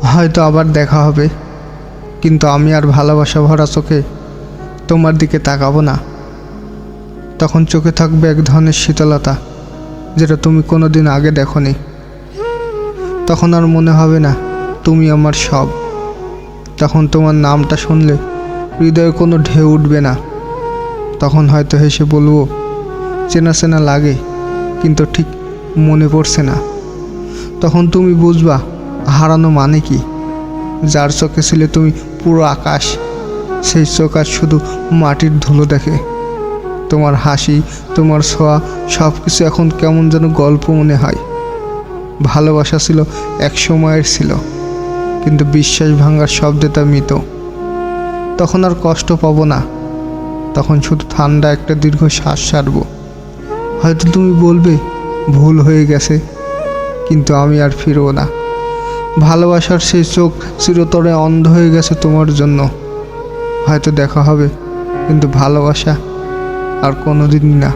হয়তো আবার দেখা হবে। কিন্তু আমি আর ভালোবাসা ভরা চোখে তোমার দিকে তাকাবো না। তখন চোখে থাকবে এক ধরনের শীতলতা, যেটা তুমি কোনো দিন আগে দেখনি। তখন আর মনে হবে না, তুমি আমার সব। তখন তোমার নামটা শুনলে হৃদয়ে কোনো ঢেউ উঠবে না। তখন হয়তো হেসে বলব, চেনা চেনা লাগে, কিন্তু ঠিক মনে পড়ছে না। তখন তুমি বুঝবা হারানো মানে কি? যার চোখে ছিলে তুমি পুরো আকাশ, সেই চোখ আর শুধু মাটির ধুলো দেখে। তোমার হাসি, তোমার ছোঁয়া সব কিছু এখন কেমন যেন গল্প মনে হয়। ভালোবাসা ছিল এক সময়ের ছিল, কিন্তু বিশ্বাস ভাঙার শব্দে তা মৃত। তখন আর কষ্ট পাবো না, তখন শুধু ঠান্ডা একটা দীর্ঘ শ্বাস ছাড়ব। হয়তো তুমি বলবে, ভুল হয়ে গেছে, কিন্তু আমি আর ফিরবো না। ভালোবাসার সেই চোখ চিরতরে অন্ধ হয়ে গেছে তোমার জন্য। হয়তো দেখা হবে, কিন্তু ভালোবাসা আর কোনোদিনই না।